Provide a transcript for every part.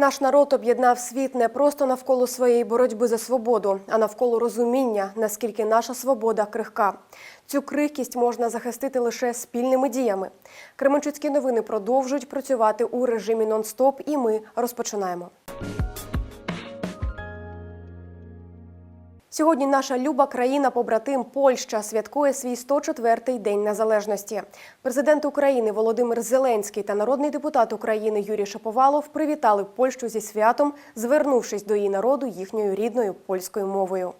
Наш народ об'єднав світ не просто навколо своєї боротьби за свободу, а навколо розуміння, наскільки наша свобода крихка. Цю крихкість можна захистити лише спільними діями. Кременчуцькі новини продовжують працювати у режимі нон-стоп, і ми розпочинаємо. Сьогодні наша люба країна-побратим Польща святкує свій 104-й день незалежності. Президент України Володимир Зеленський та народний депутат України Юрій Шаповалов привітали Польщу зі святом, звернувшись до її народу їхньою рідною польською мовою.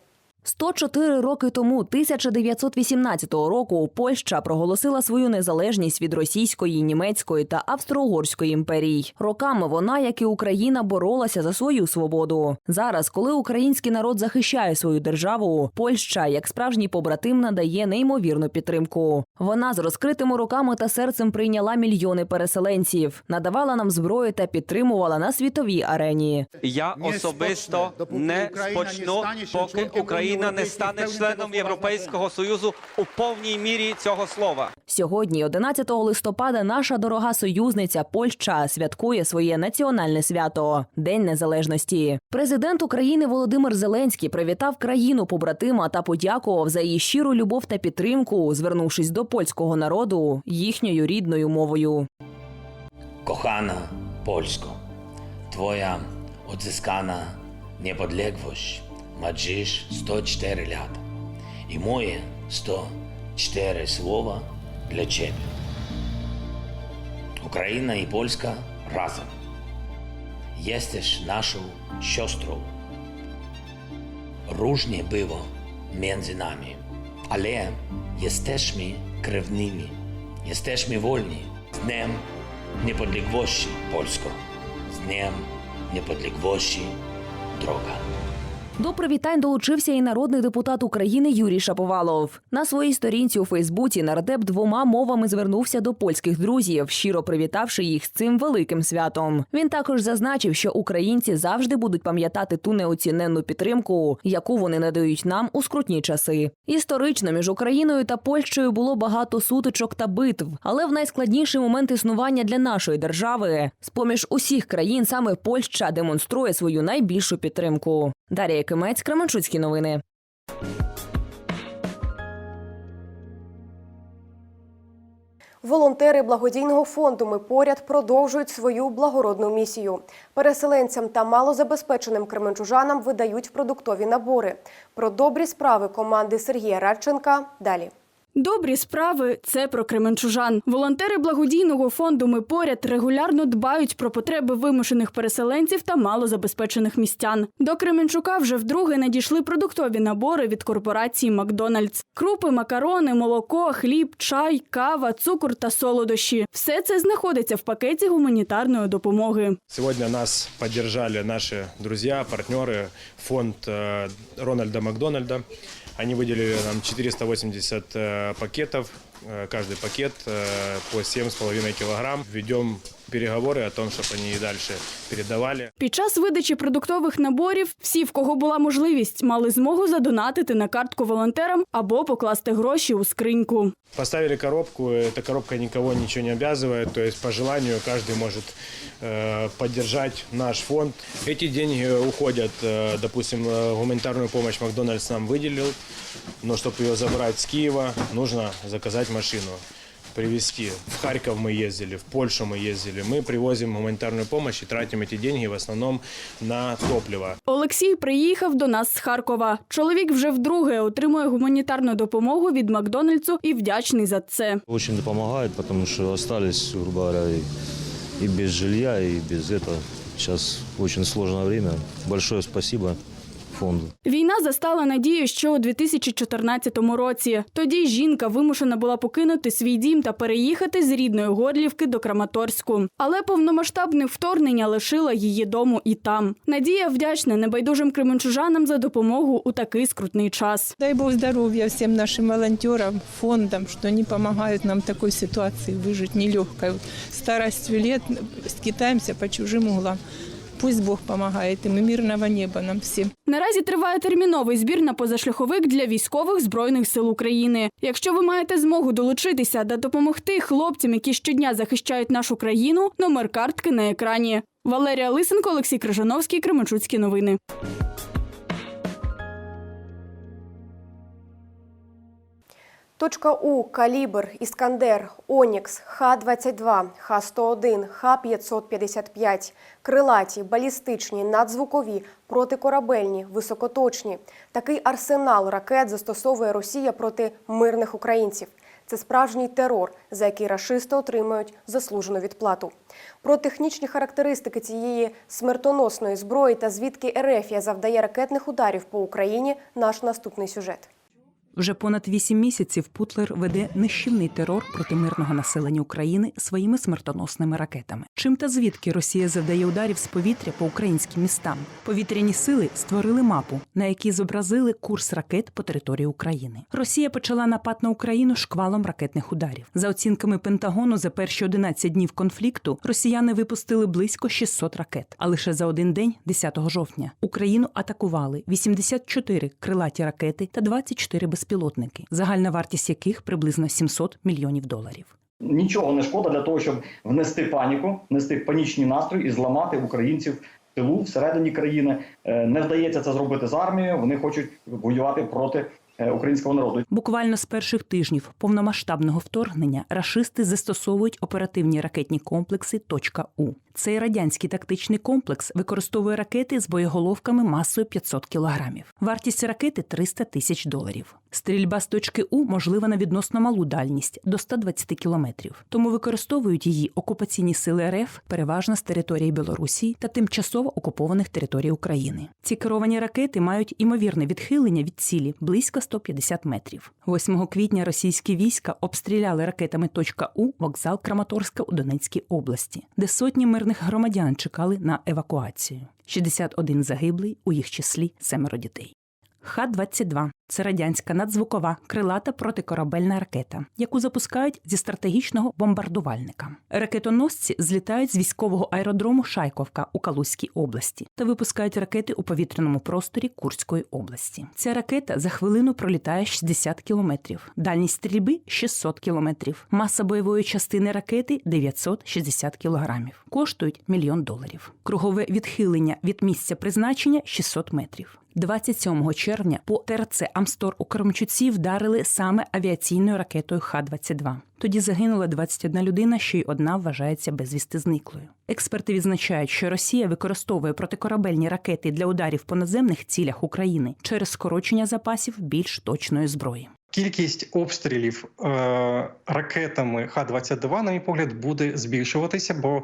104 роки тому, 1918 року, Польща проголосила свою незалежність від російської, німецької та австро-угорської імперій. Роками вона, як і Україна, боролася за свою свободу. Зараз, коли український народ захищає свою державу, Польща, як справжній побратим, надає неймовірну підтримку. Вона з розкритими руками та серцем прийняла мільйони переселенців, надавала нам зброю та підтримувала на світовій арені. Я особисто не спочну, поки членом Україна не стане членом Європейського союзу у повній мірі цього слова. Сьогодні, 11 листопада, наша дорога союзниця Польща святкує своє національне свято День Незалежності. Президент України Володимир Зеленський привітав країну побратима та подякував за її щиру любов та підтримку, звернувшись до польського народу їхньою рідною мовою. Kochana Polsko, Twoja odzyskana niepodległość dziś 104 lata i moje 104 słowa dla Ciebie. Ukraina i Polska razem. Jesteś naszą siostrą. Różnie było między nami, ale jesteśmy krewnymi. Jesteśmy wolni. Z Dniem Niepodległości, Polsko. Z Dniem Niepodległości, droga. До привітань долучився і народний депутат України Юрій Шаповалов. На своїй сторінці у Фейсбуці нардеп двома мовами звернувся до польських друзів, щиро привітавши їх з цим великим святом. Він також зазначив, що українці завжди будуть пам'ятати ту неоціненну підтримку, яку вони надають нам у скрутні часи. Історично між Україною та Польщею було багато сутичок та битв, але в найскладніший момент існування для нашої держави, з поміж усіх країн саме Польща демонструє свою найбільшу підтримку. Дар'я Кимець, Кременчуцькі новини. Волонтери благодійного фонду Ми поряд продовжують свою благородну місію. Переселенцям та малозабезпеченим кременчужанам видають продуктові набори. Про добрі справи команди Сергія Радченка далі. Добрі справи це про кременчужан. Волонтери благодійного фонду Ми поряд регулярно дбають про потреби вимушених переселенців та малозабезпечених містян. До Кременчука вже вдруге надійшли продуктові набори від корпорації Макдональдс: крупи, макарони, молоко, хліб, чай, кава, цукор та солодощі. Все це знаходиться в пакеті гуманітарної допомоги. Сегодня нас поддержали наши друзья, партнеры, фонд э, Рональда Макдональда. Они выделили нам 480 э, пакетов, э, каждый пакет э, по 7,5 килограмм. Ведем переговоры о том, чтобы они и дальше передавали. Під час видачі продуктових наборів всі, в кого була можливість, мали змогу задонатити на картку волонтерам або покласти гроші у скриньку. Поставили коробку, эта коробка никого ничего не обязывает, то есть по желанию каждый может э, поддержать наш фонд. Эти деньги уходят, э, допустим, э, гуманитарную помощь Макдональдс нам выделил, но чтобы ее забрать с Киева, нужно заказать машину привезти. В Харьков мы ездили, в Польшу мы ездили. Мы привозим гуманитарную помощь и тратим эти деньги в основном на топливо. Олексій приїхав до нас з Харкова. Чоловік вже вдруге отримує гуманітарну допомогу від Макдональдсу і вдячний за це. Очень помогает, потому что остались, грубо говоря, и, и без жилья, и без этого. Сейчас очень сложное время. Большое спасибо фонду. Війна застала Надію ще у 2014 році. Тоді жінка вимушена була покинути свій дім та переїхати з рідної Горлівки до Краматорську. Але повномасштабне вторгнення лишило її дому і там. Надія вдячна небайдужим кременчужанам за допомогу у такий скрутний час. Дай Бог здоровья всем нашим волонтерам, фондам, что они помогают нам в такой ситуации выжить нелегкой. Вот Старостью лет скитаемся по чужим углам. Пусть Бог допомагає и мирного неба нам всім. Наразі триває терміновий збір на позашляховик для військових збройних сил України. Якщо ви маєте змогу долучитися та допомогти хлопцям, які щодня захищають нашу країну, номер картки на екрані. Валерія Лисенко, Олексій Крижановський, Кременчуцькі новини. Точка У, Калібр, Іскандер, Онікс, Х-22, Х-101, Х-555, крилаті, балістичні, надзвукові, протикорабельні, високоточні. Такий арсенал ракет застосовує Росія проти мирних українців. Це справжній терор, за який рашисти отримують заслужену відплату. Про технічні характеристики цієї смертоносної зброї та звідки Ерефія завдає ракетних ударів по Україні наш наступний сюжет. Вже понад вісім місяців Путлер веде нищівний терор проти мирного населення України своїми смертоносними ракетами. Чим та звідки Росія завдає ударів з повітря по українським містам? Повітряні сили створили мапу, на якій зобразили курс ракет по території України. Росія почала напад на Україну шквалом ракетних ударів. За оцінками Пентагону, за перші 11 днів конфлікту росіяни випустили близько 600 ракет. А лише за один день, 10 жовтня, Україну атакували 84 крилаті ракети та 24 безпілотники, загальна вартість яких приблизно 700 мільйонів доларів. Нічого не шкода для того, щоб внести паніку, внести панічний настрій і зламати українців в тилу всередині країни. Е, Не вдається це зробити з армією. Вони хочуть воювати проти е, українського народу. Буквально з перших тижнів повномасштабного вторгнення рашисти застосовують оперативні ракетні комплекси «Точка У». Цей радянський тактичний комплекс використовує ракети з боєголовками масою 500 кілограмів. Вартість ракети 300 тисяч доларів. Стрільба з точки У можлива на відносно малу дальність до 120 кілометрів. Тому використовують її окупаційні сили РФ переважно з території Білорусі та тимчасово окупованих територій України. Ці керовані ракети мають імовірне відхилення від цілі близько 150 метрів. 8 квітня російські війська обстріляли ракетами точка У вокзал Краматорська у Донецькій області, де сотні мирних громадян чекали на евакуацію. 61 загиблий, у їх числі семеро дітей. Х-22 – це радянська надзвукова крилата протикорабельна ракета, яку запускають зі стратегічного бомбардувальника. Ракетоносці злітають з військового аеродрому Шайковка у Калузькій області та випускають ракети у повітряному просторі Курської області. Ця ракета за хвилину пролітає 60 кілометрів, дальність стрільби 600 кілометрів, маса бойової частини ракети 960 кілограмів. Коштують мільйон доларів. Кругове відхилення від місця призначення 600 метрів. 27 червня по ТРЦ Амстор у Кремчуці вдарили саме авіаційною ракетою Х-22. Тоді загинула 21 людина, ще й одна вважається безвісти зниклою. Експерти відзначають, що Росія використовує протикорабельні ракети для ударів по наземних цілях України через скорочення запасів більш точної зброї. Кількість обстрілів е, ракетами Х-22, на мій погляд, буде збільшуватися, бо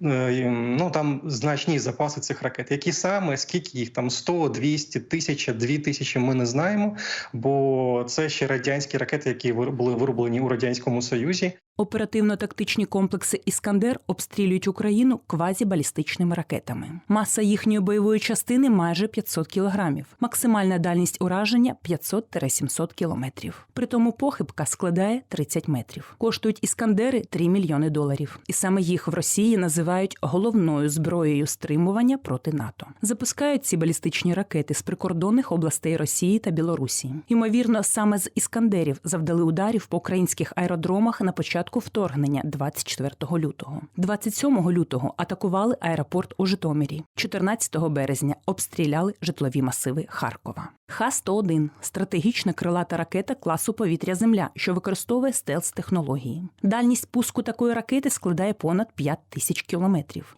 ну там значні запаси цих ракет. Які саме, скільки їх там 100, 200, 1000, 2000, ми не знаємо, бо це ще радянські ракети, які були вироблені у радянському Союзі. Оперативно-тактичні комплекси Іскандер обстрілюють Україну квазібалістичними ракетами. Маса їхньої бойової частини майже 500 кілограмів. Максимальна дальність ураження 500-700 кілометрів. Притому похибка складає 30 метрів. Коштують іскандери 3 мільйони доларів. І саме їх в Росії називають головною зброєю стримування проти НАТО. Запускають ці балістичні ракети з прикордонних областей Росії та Білорусі. Ймовірно, саме з іскандерів завдали ударів по українських аеродромах на початку вторгнення 24 лютого. 27 лютого атакували аеропорт у Житомирі. 14 березня обстріляли житлові масиви Харкова. Х-101 – стратегічна крилата ракета класу повітря-земля, що використовує стелс-технології. Дальність пуску такої ракети складає понад 5 тисяч кілометрів.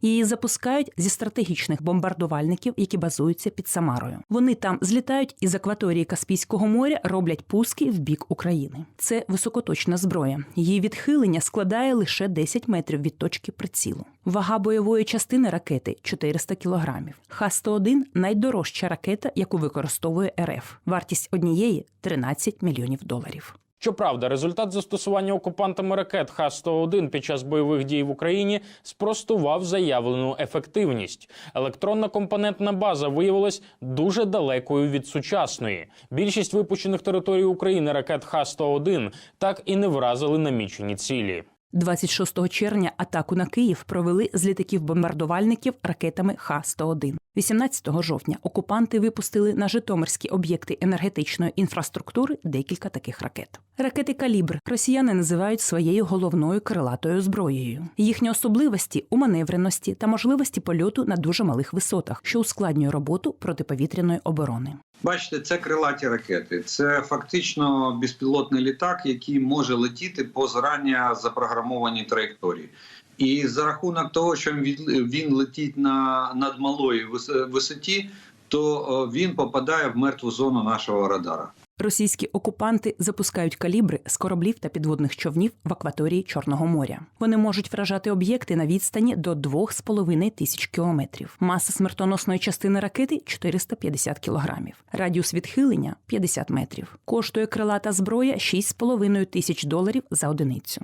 Її запускають зі стратегічних бомбардувальників, які базуються під Самарою. Вони там злітають із акваторії Каспійського моря, роблять пуски в бік України. Це високоточна зброя. Її відхилення складає лише 10 метрів від точки прицілу. Вага бойової частини ракети 400 кілограмів. Х-101 – найдорожча ракета, яку використовує РФ. Вартість однієї 13 мільйонів доларів. Щоправда, результат застосування окупантами ракет Х-101 під час бойових дій в Україні спростував заявлену ефективність. Електронна компонентна база виявилась дуже далекою від сучасної. Більшість випущених територій України ракет Х-101 так і не вразили намічені цілі. 26 червня атаку на Київ провели з літаків-бомбардувальників ракетами Х-101. 18 жовтня окупанти випустили на житомирські об'єкти енергетичної інфраструктури декілька таких ракет. Ракети калібр росіяни називають своєю головною крилатою зброєю. Їхні особливості у маневреності та можливості польоту на дуже малих висотах, що ускладнює роботу протиповітряної оборони. Бачите, це крилаті ракети. Це фактично безпілотний літак, який може летіти по зарані запрограмованій траєкторії. І за рахунок того, що він, летить на над малої вис- висоті, то він попадає в мертву зону нашого радара. Російські окупанти запускають калібри з кораблів та підводних човнів в акваторії Чорного моря. Вони можуть вражати об'єкти на відстані до 2,5 тисяч кілометрів. Маса смертоносної частини ракети 450 кілограмів. Радіус відхилення 50 метрів. Коштує крилата зброя 6,5 тисяч доларів за одиницю.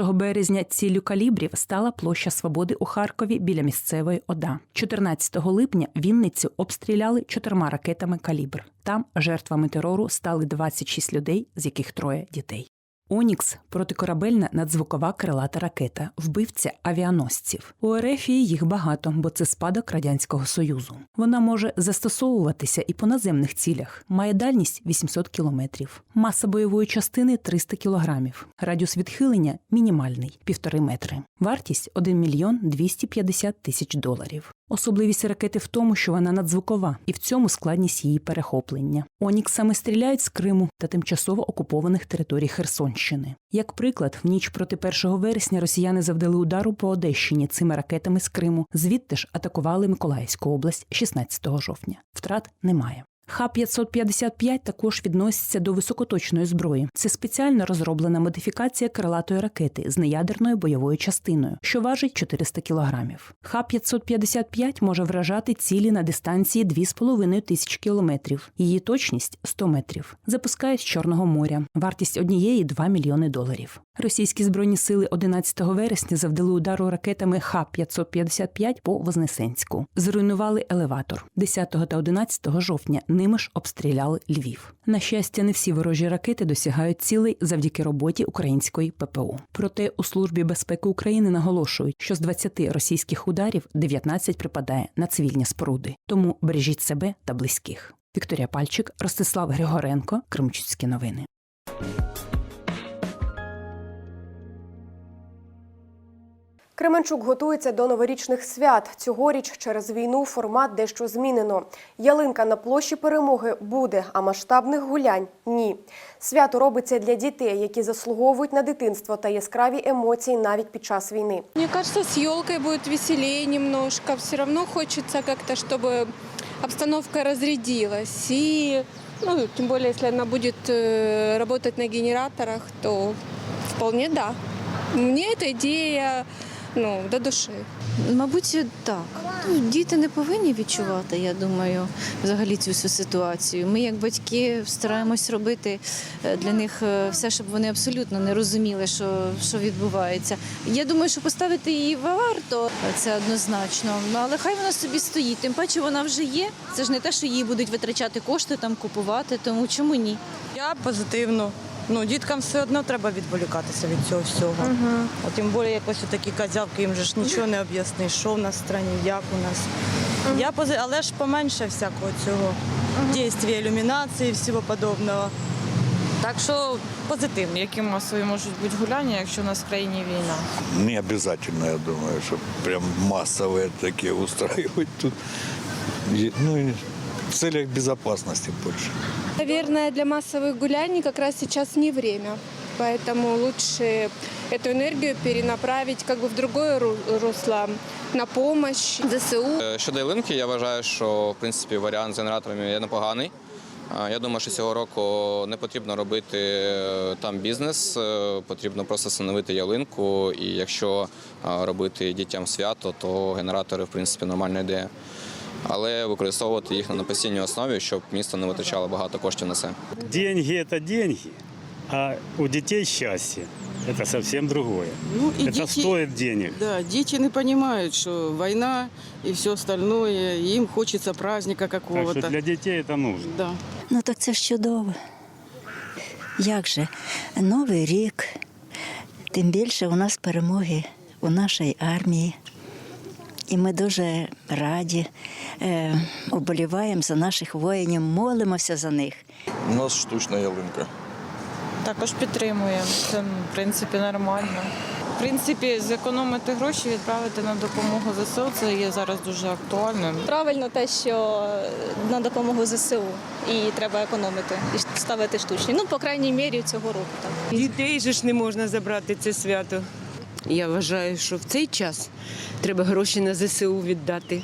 1 березня ціллю калібрів стала площа свободи у Харкові біля місцевої ОДА. 14 липня Вінницю обстріляли чотирма ракетами калібр. Там жертвами терору стали 26 людей, з яких троє дітей. Онікс протикорабельна надзвукова крилата ракета, вбивця авіаносців. У Ерефії їх багато, бо це спадок радянського союзу. Вона може застосовуватися і по наземних цілях. Має дальність 800 кілометрів, маса бойової частини 300 кілограмів. Радіус відхилення мінімальний півтори метри. Вартість 1 мільйон 250 тисяч доларів. Особливість ракети в тому, що вона надзвукова, і в цьому складність її перехоплення. Оніксами стріляють з Криму та тимчасово окупованих територій Херсонщини. Як приклад, в ніч проти 1 вересня росіяни завдали удару по Одещині цими ракетами з Криму. Звідти ж атакували Миколаївську область 16 жовтня. Втрат немає. Х-555 також відноситься до високоточної зброї. Це спеціально розроблена модифікація крилатої ракети з неядерною бойовою частиною, що важить 400 кілограмів. Х-555 може вражати цілі на дистанції 2,5 тисяч кілометрів. Її точність 100 метрів. Запускають з Чорного моря. Вартість однієї 2 мільйони доларів. Російські збройні сили 11 вересня завдали удару ракетами Х-555 по Вознесенську. Зруйнували елеватор. 10 та 11 жовтня ними ж обстріляли Львів. На щастя, не всі ворожі ракети досягають цілей завдяки роботі української ППО. Проте у службі безпеки України наголошують, що з 20 російських ударів 19 припадає на цивільні споруди. Тому бережіть себе та близьких. Вікторія Пальчик, Ростислав Григоренко, Кримчуцькі новини. Кременчук готується до новорічних свят. Цьогоріч через війну формат дещо змінено. Ялинка на площі перемоги буде, а масштабних гулянь ні. Свято робиться для дітей, які заслуговують на дитинство та яскраві емоції навіть під час війни. Мне кажется, с елкой будет веселее немножко. Все равно хочется как-то, чтобы обстановка разрядилась. И, ну, тем более, если она будет э, работать на генераторах, то вполне да. Мне эта идея ну, до души. Мабуть, так. Діти не повинні відчувати, я думаю, взагалі цю всю ситуацію. Ми, як батьки, стараємось робити е, для них е, все, щоб вони абсолютно не розуміли, що, що відбувається. Я думаю, що поставити її варто, це однозначно. Ну, але хай вона собі стоїть. Тим паче вона вже є. Це ж не те, що її будуть витрачати кошти, там купувати. Тому чому ні? Я позитивно. Ну, діткам все одно треба відволікатися від цього всього. А тим більше якось такі козявки, їм же ж нічого не об'ясниш, що в нас в країні, як у нас. Я пози... Але ж поменше всякого цього дійства, ілюмінації, всього подобного. Так що позитивно. Які масові можуть бути гуляння, якщо у нас в країні війна? Не обязательно, я думаю, что прям массовые такие устраивать тут. Ну, в целях безопасности больше. Наверное, для массовых гуляний как раз сейчас не время. Поэтому лучше эту энергию перенаправить как бы в другое ру- русло, на помощь ЗСУ. Е, Щодо ялинки, я вважаю, що в принципі варіант з генераторами є непоганий. Е, Я думаю, що цього року не потрібно робити е, там бізнес, е, потрібно просто встановити ялинку. І якщо е, робити дітям свято, то генератори в принципі нормальна ідея. Але використовувати їх на постійній основі, щоб місто не витрачало багато коштів на це. Деньги – это деньги, а у детей счастье – это совсем другое. Ну, и это дети- стоит денег. Да, дети не понимают, что война и все остальное, и им хочется праздника Так какого-то. что для детей это нужно. Да. Ну так це ж чудово. Як же? Новий рік, тим більше у нас перемоги у нашій армії. І ми дуже раді, е, оболіваємо за наших воїнів, молимося за них. У нас штучна ялинка. Також підтримуємо. Це, в принципі, нормально. В принципі, зекономити гроші, відправити на допомогу ЗСУ, це є зараз дуже актуальним. Правильно те, що на допомогу ЗСУ і треба економити і ставити штучні. Ну, по крайній мірі, цього року так. Дітей же ж не можна забрати це свято. Я вважаю, що в цей час треба гроші на ЗСУ віддати,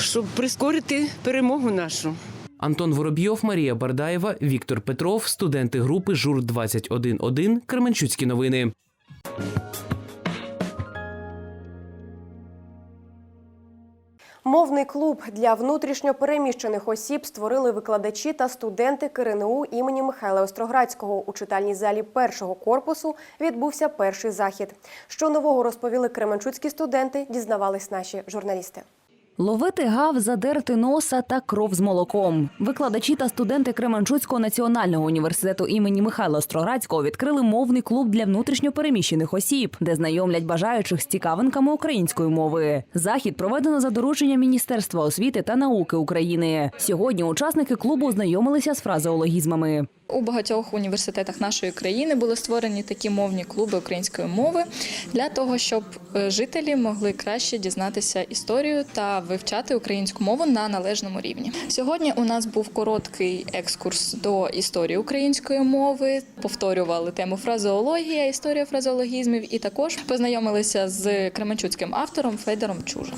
щоб прискорити перемогу нашу. Антон Воробйов, Марія Бардаєва, Віктор Петров, студенти групи ЖУР 211 Кременчуцькі новини. Мовний клуб для внутрішньо переміщених осіб створили викладачі та студенти КРНУ імені Михайла Остроградського. У читальній залі першого корпусу відбувся перший захід. Що нового розповіли кременчуцькі студенти, дізнавались наші журналісти. Ловити гав, задерти носа та кров з молоком. Викладачі та студенти Кременчуцького національного університету імені Михайла Остроградського відкрили мовний клуб для внутрішньопереміщених осіб, де знайомлять бажаючих з цікавинками української мови. Захід проведено за дорученням Міністерства освіти та науки України. Сьогодні учасники клубу ознайомилися з фразеологізмами. У багатьох університетах нашої країни були створені такі мовні клуби української мови для того, щоб е, жителі могли краще дізнатися історію та вивчати українську мову на належному рівні. Сьогодні у нас був короткий екскурс до історії української мови. Повторювали тему фразеологія, історія фразеологізмів, і також познайомилися з кременчуцьким автором Федором Чужа.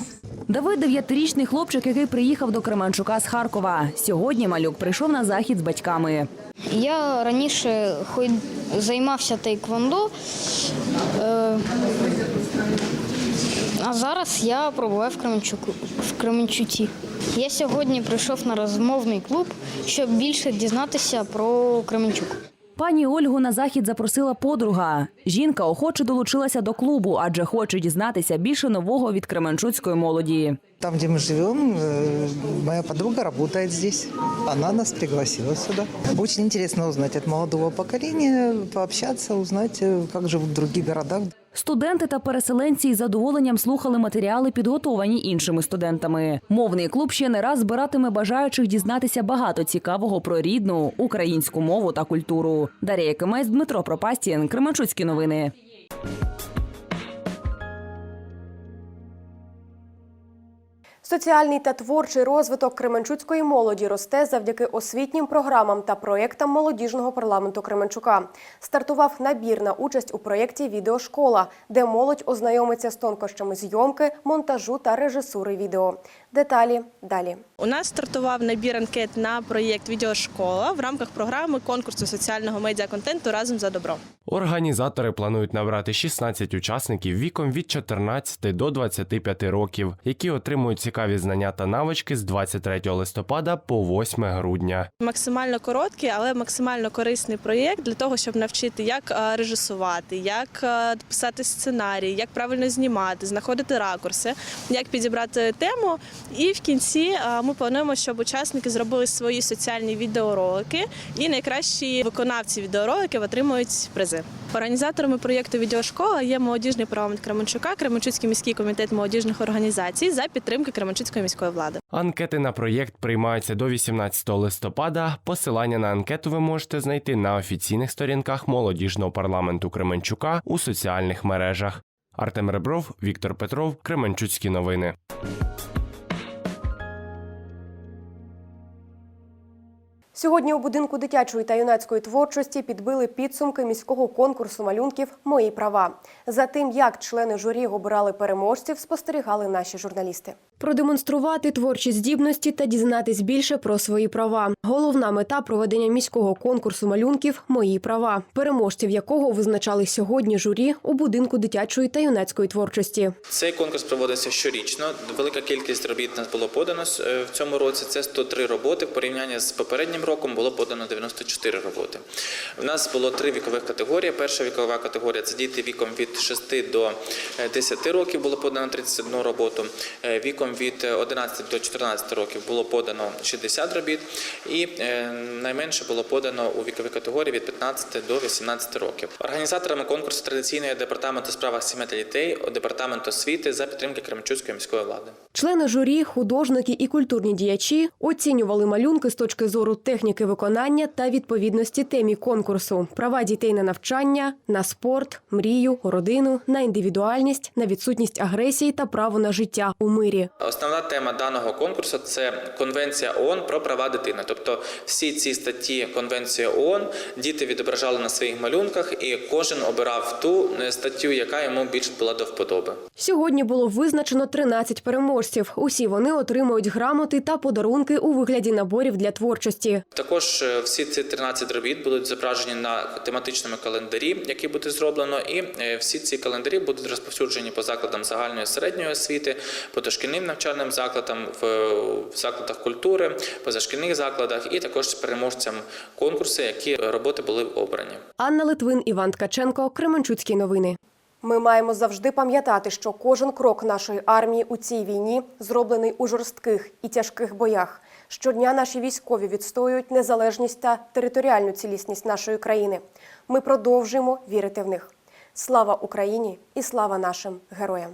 Давид дев'ятирічний хлопчик, який приїхав до Кременчука з Харкова. Сьогодні малюк прийшов на захід з батьками. Я раніше ход- займався тейквондо, е, а зараз я пробуваю в Кременчуку в Кременчуці. Я сьогодні прийшов на розмовний клуб, щоб більше дізнатися про Кременчук. Пані Ольгу на захід запросила подруга. Жінка охоче долучилася до клубу, адже хоче дізнатися більше нового від кременчуцької молоді. Там, где мы живем, э, моя подруга работает здесь. Она нас пригласила сюда. Очень интересно узнать от молодого поколения, пообщаться, узнать, э, как живут в других городах. Студенти та переселенці із задоволенням слухали матеріали, підготовані іншими студентами. Мовний клуб ще не раз збиратиме бажаючих дізнатися багато цікавого про рідну українську мову та культуру. Дарія Кимець, Дмитро Пропастін, Кременчуцькі новини. Соціальний та творчий розвиток Кременчуцької молоді росте завдяки освітнім програмам та проєктам молодіжного парламенту Кременчука. Стартував набір на участь у проєкті Відеошкола, де молодь ознайомиться з тонкощами зйомки, монтажу та режисури відео. Деталі далі. У нас стартував набір анкет на проєкт Відеошкола в рамках програми конкурсу соціального медіаконтенту разом за добро. Організатори планують набрати 16 учасників віком від 14 до 25 років, які отримують цікаві знання та навички з 23 листопада по 8 грудня. Максимально короткий, але максимально корисний проєкт для того, щоб навчити, як е, режисувати, як е, писати сценарій, як правильно знімати, знаходити ракурси, як підібрати тему. І в кінці е, плануємо, щоб учасники зробили свої соціальні відеоролики, і найкращі виконавці відеороликів отримують призи. Організаторами проєкту Відеошкола є молодіжний парламент Кременчука, Кременчуцький міський комітет молодіжних організацій за підтримки Кременчуцької міської влади. Анкети на проєкт приймаються до 18 листопада. Посилання на анкету ви можете знайти на офіційних сторінках молодіжного парламенту Кременчука у соціальних мережах. Артем Ребров, Віктор Петров, Кременчуцькі новини. Сьогодні у будинку дитячої та юнацької творчості підбили підсумки міського конкурсу малюнків Мої права. За тим, як члени журі обирали переможців, спостерігали наші журналісти. Продемонструвати творчі здібності та дізнатись більше про свої права. Головна мета проведення міського конкурсу малюнків Мої права, переможців якого визначали сьогодні журі у будинку дитячої та юнацької творчості. Цей конкурс проводиться щорічно. Велика кількість робіт нас було подано е, в цьому році. Це 103 роботи в порівнянні з попереднім роком. Роком було подано 94 роботи. У нас було три вікових категорії. Перша вікова категорія це діти віком від 6 до е, 10 років було подано 31 роботу. Е, Віком від 11 до 14 років було подано 60 робіт. І е, найменше було подано у віковій категорії від 15 до 18 років. Організаторами конкурсу традиційно є департамент у справах сім'ї та дітей, департамент освіти за підтримки Кременчуцької міської влади. Члени журі, художники і культурні діячі оцінювали малюнки з точки зору техніки виконання та відповідності темі конкурсу: права дітей на навчання, на спорт, мрію, родину, на індивідуальність, на відсутність агресії та право на життя у мирі. Основна тема даного конкурсу це Конвенція ООН про права дитини. Тобто всі ці статті Конвенції ООН діти відображали на своїх малюнках, і кожен обирав ту е, статтю, яка йому більш була до вподоби. Сьогодні було визначено 13 переможців. Усі вони отримують грамоти та подарунки у вигляді наборів для творчості. Також е, всі ці 13 робіт будуть зображені на тематичному календарі, який буде зроблено, і е, всі ці календарі будуть розповсюджені по закладам загальної середньої освіти, по дошкільним навчальним закладам, в в закладах культури, позашкільних закладах, і також переможцям конкурсу, які роботи були обрані. Анна Литвин, Іван Ткаченко, Кременчуцькі новини. Ми маємо завжди пам'ятати, що кожен крок нашої армії у цій війні зроблений у жорстких і тяжких боях. Щодня наші військові відстоюють незалежність та територіальну цілісність нашої країни. Ми продовжуємо вірити в них. Слава Україні і слава нашим героям!